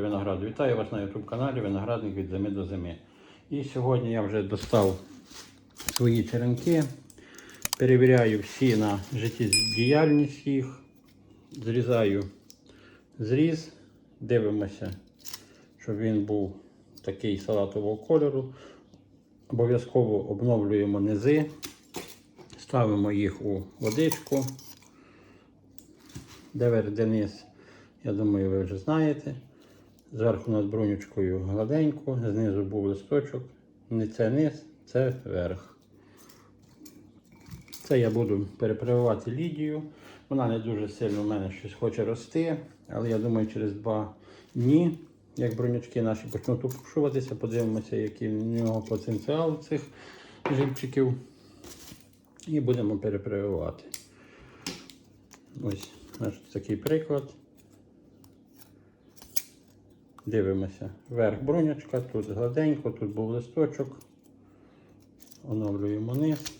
Винограду. Вітаю вас на YouTube каналі Виноградник від зими до зими. І сьогодні я вже достав свої черенки, перевіряю всі на життєдіяльність їх, зрізаю зріз, дивимося, щоб він був такий салатового кольору. Обов'язково обновлюємо низи, ставимо їх у водичку. Де верх, низ, я думаю, ви вже знаєте. Зверху над брунючкою гладенько, знизу був листочок. Не це низ, це верх. Це я буду перепрививати лідію. Вона не дуже сильно в мене щось хоче рости, але я думаю, через два дні, як брунючки наші почнуть опушуватися, подивимося, який в нього потенціал цих живчиків. І будемо перепрививати. Ось наш такий приклад. Дивимося. Верх бронячка, тут гладенько, тут був листочок. Оновлюємо низ.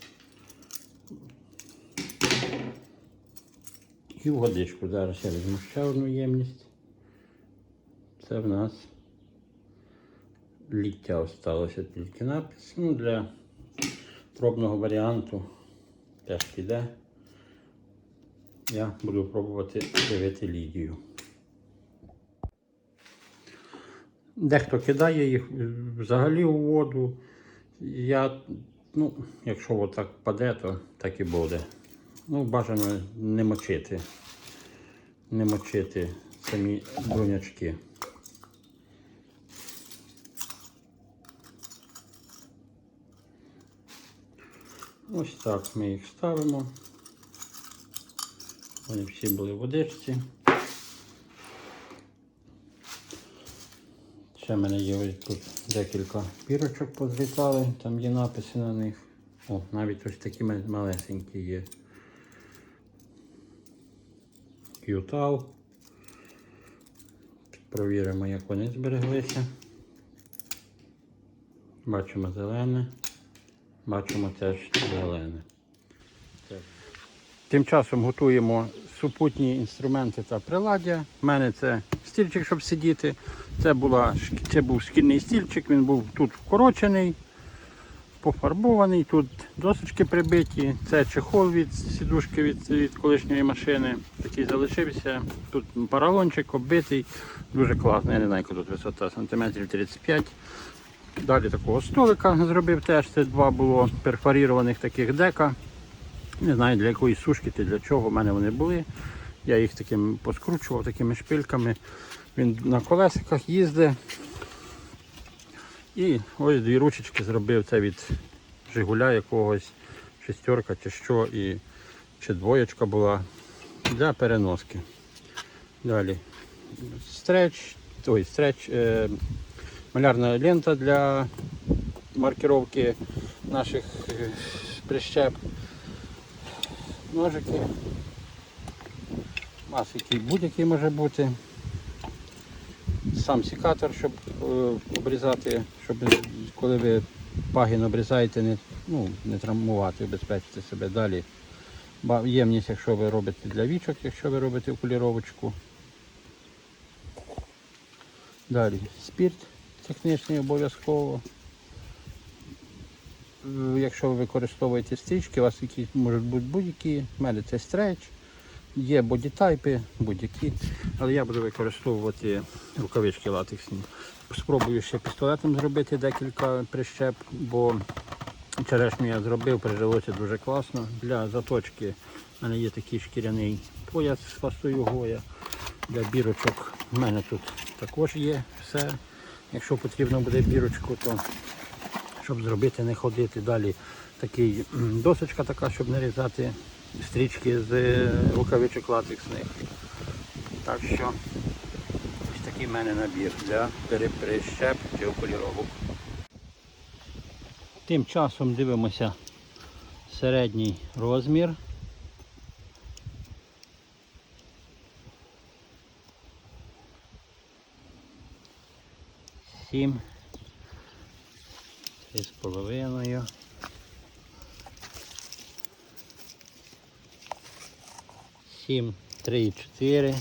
І в водичку. Зараз я візьму ще одну ємність. Це в нас ліття осталося тільки напис. Ну, для пробного варіанту теж піде. Я буду пробувати дивити лідію. Дехто кидає їх взагалі у воду. Я, ну, якщо отак паде, то так і буде. Ну, бажано не мочити. Не мочити самі брунячки. Ось так ми їх ставимо. Вони всі були в водичці. Ще в мене є ось тут декілька пірочок позлітали, там є написи на них. О, навіть ось такі малесенькі є. К'ютал. Провіримо, як вони збереглися. Бачимо зелене. Бачимо теж зелене. Тим часом готуємо супутні інструменти та приладдя. У мене це стільчик, щоб сидіти. Це, була, це був шкільний стільчик, він був тут вкорочений, пофарбований, тут досочки прибиті. Це чехол від сідушки від, від колишньої машини. Такий залишився. Тут паралончик оббитий, дуже класний. Я не знаю, тут висота, сантиметрів 35. Далі такого столика зробив теж. Це два було перфорірованих таких дека. Не знаю для якої сушки для чого в мене вони були. Я їх таким поскручував такими шпильками. Він на колесиках їздить. І ось дві ручечки зробив це від Жигуля якогось, шестерка чи що, і, чи двоєчка була для переноски. Далі стреч, ой, стреч, е, малярна лента для маркировки наших е, прищеп ножики. Мас який будь-який може бути. Сам секатор, щоб е, обрізати, щоб коли ви пагін обрізаєте, не, ну, не травмувати, обезпечити себе далі. Ємність, якщо ви робите для вічок, якщо ви робите окуліровочку. Далі спірт технічний обов'язково. Е, Якщо ви використовуєте стрічки, у вас якісь можуть бути будь-які. У мене це стреч, є бодітайпи, будь-які. Але я буду використовувати рукавички латексні. Спробую ще пістолетом зробити декілька прищеп, бо черешню я зробив, прижилося дуже класно. Для заточки в мене є такий шкіряний пояс з хвостою гоя. Для бірочок в мене тут також є все. Якщо потрібно буде бірочку, то щоб зробити, не ходити. Далі такий досочка така, щоб нарізати стрічки з е, рукавичок латексних. Так що ось такий в мене набір для переприщеп чи окуліровок. Тим часом дивимося середній розмір. Сім. Три з половиною. Сім, три і чотири.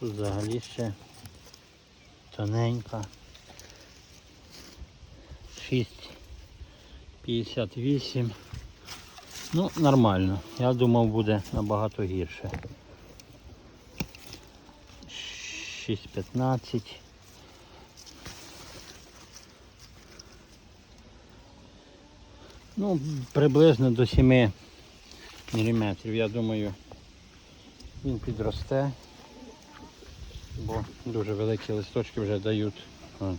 Тут взагалі ще тоненька. 6,58. Ну, нормально. Я думав буде набагато гірше. 6,15. Ну, приблизно до 7 міліметрів, я думаю, він підросте, бо дуже великі листочки вже дають о,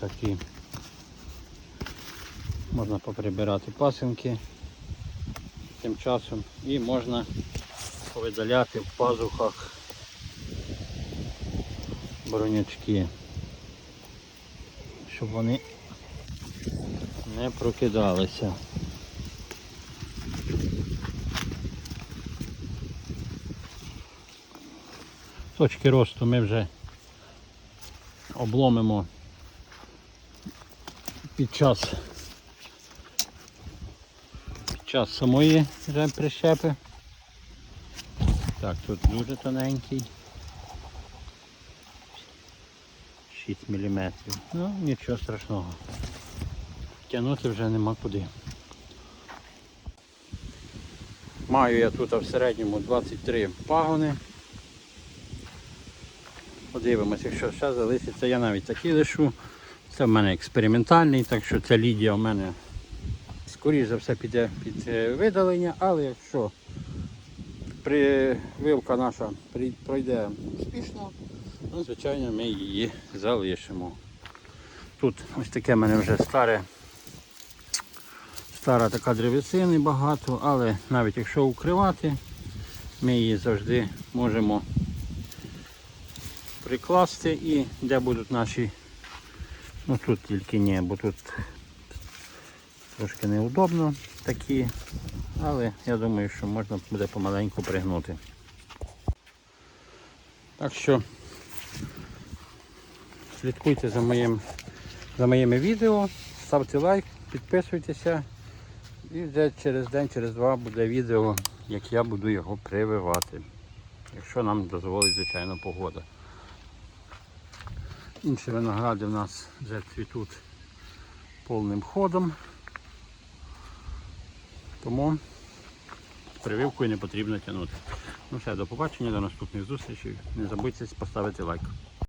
такі. Можна поприбирати пасинки тим часом і можна повидаляти в пазухах бронячки, щоб вони не прокидалися. Точки росту ми вже обломимо під час під час самої вже прищепи. Так, тут дуже тоненький. 6 мм. Ну, нічого страшного. Тягнути вже нема куди. Маю я тут в середньому 23 пагони. Подивимось, якщо ще залишиться, я навіть такий лишу. Це в мене експериментальний, так що ця лідія в мене скоріш за все піде під е, видалення, але якщо прививка наша пройде успішно, ну, звичайно ми її залишимо. Тут ось таке в мене вже старе, стара така древесини багато, але навіть якщо укривати, ми її завжди можемо прикласти і де будуть наші, ну тут тільки ні, бо тут трошки неудобно такі, але я думаю, що можна буде помаленьку пригнути. Так що слідкуйте за моїм за моїми відео, ставте лайк, підписуйтеся і вже через день, через два буде відео, як я буду його прививати. Якщо нам дозволить, звичайно, погода. Інші виногради в нас вже цвітуть повним ходом. Тому прививкою не потрібно тягнути. Ну все, до побачення, до наступних зустрічей. Не забудьте поставити лайк.